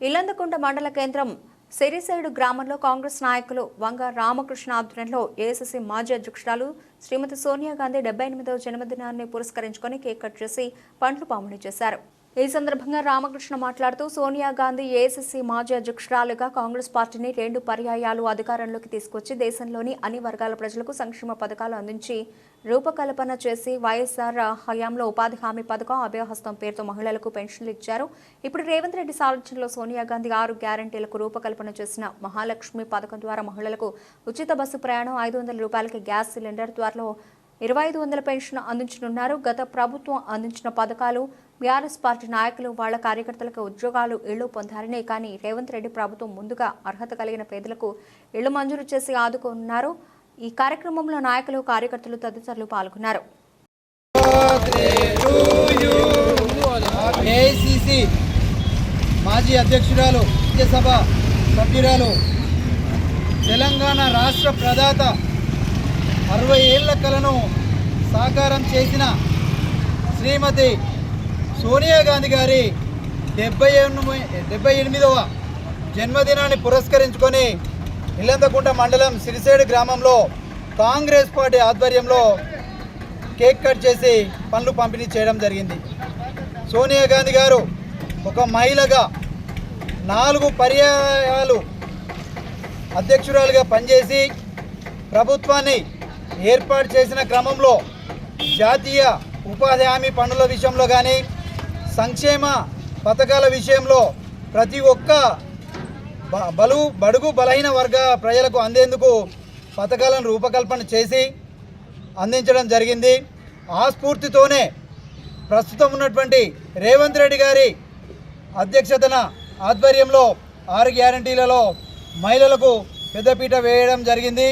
ఇల్లందకుంట మండల కేంద్రం సిరిసేడు గ్రామంలో కాంగ్రెస్ నాయకులు వంగ రామకృష్ణ ఆధ్వర్యంలో ఏఐసిసి మాజీ అధ్యక్షురాలు శ్రీమతి సోనియా గాంధీ డెబ్బై ఎనిమిదవ జన్మదినాన్ని పురస్కరించుకొని కేక్ కట్ చేసి పండ్లు పంపిణీ చేశారు. ఈ సందర్భంగా రామకృష్ణ మాట్లాడుతూ సోనియా గాంధీ ఏఎస్ఎస్సీ మాజీ అధ్యక్షురాలుగా కాంగ్రెస్ పార్టీని రెండు పర్యాయాలు అధికారంలోకి తీసుకొచ్చి దేశంలోని అన్ని వర్గాల ప్రజలకు సంక్షేమ పథకాలు అందించి రూపకల్పన చేసి వైఎస్ఆర్ హయాంలో ఉపాధి హామీ పథకం అభయహస్తం పేరుతో మహిళలకు పెన్షన్లు ఇచ్చారు. ఇప్పుడు రేవంత్ రెడ్డి సారథ్యంలో సోనియా గాంధీ ఆరు గ్యారంటీలకు రూపకల్పన చేసిన మహాలక్ష్మి పథకం ద్వారా మహిళలకు ఉచిత బస్సు ప్రయాణం ఐదు వందల రూపాయలకి గ్యాస్ సిలిండర్ త్వరలో ఇరవై ఐదు వందల పెన్షన్ అందించనున్నారు. గత ప్రభుత్వం అందించిన పథకాలు బీఆర్ఎస్ పార్టీ నాయకులు వాళ్ళ కార్యకర్తలకు ఉద్యోగాలు ఇళ్ళు పొందారనే కానీ రేవంత్ రెడ్డి ప్రభుత్వం ముందుగా అర్హత కలిగిన పేదలకు ఇళ్ళు మంజూరు చేసి ఆదుకున్నారు. ఈ కార్యక్రమంలో నాయకులు కార్యకర్తలు తదితరులు పాల్గొన్నారు. మాజీ అధ్యక్షురాలు రాజ్యసభ సభ్యురాలు తెలంగాణ రాష్ట్ర ప్రదాత అరవై ఏళ్ళ కలను సాకారం చేసిన శ్రీమతి సోనియా గాంధీ గారి డెబ్బై ఎనిమిది డెబ్బై ఎనిమిదవ జన్మదినాన్ని పురస్కరించుకొని ఇల్లంతకుంట మండలం సిరిసేడు గ్రామంలో కాంగ్రెస్ పార్టీ ఆధ్వర్యంలో కేక్ కట్ చేసి పనులు పంపిణీ చేయడం జరిగింది. సోనియా గాంధీ గారు ఒక మహిళగా నాలుగు పర్యాయాలు అధ్యక్షురాలుగా పనిచేసి ప్రభుత్వాన్ని ఏర్పాటు చేసిన క్రమంలో జాతీయ ఉపాధి హామీ పనుల విషయంలో కానీ సంక్షేమ పథకాల విషయంలో ప్రతి ఒక్క బ- బలు బడుగు బలహీన వర్గ ప్రజలకు అందేందుకు పథకాలను రూపకల్పన చేసి అందించడం జరిగింది. ఆ స్ఫూర్తితోనే ప్రస్తుతం ఉన్నటువంటి రేవంత్ రెడ్డి గారి అధ్యక్షతన ఆధ్వర్యంలో ఆరు గ్యారంటీలలో మహిళలకు పెద్దపీట వేయడం జరిగింది.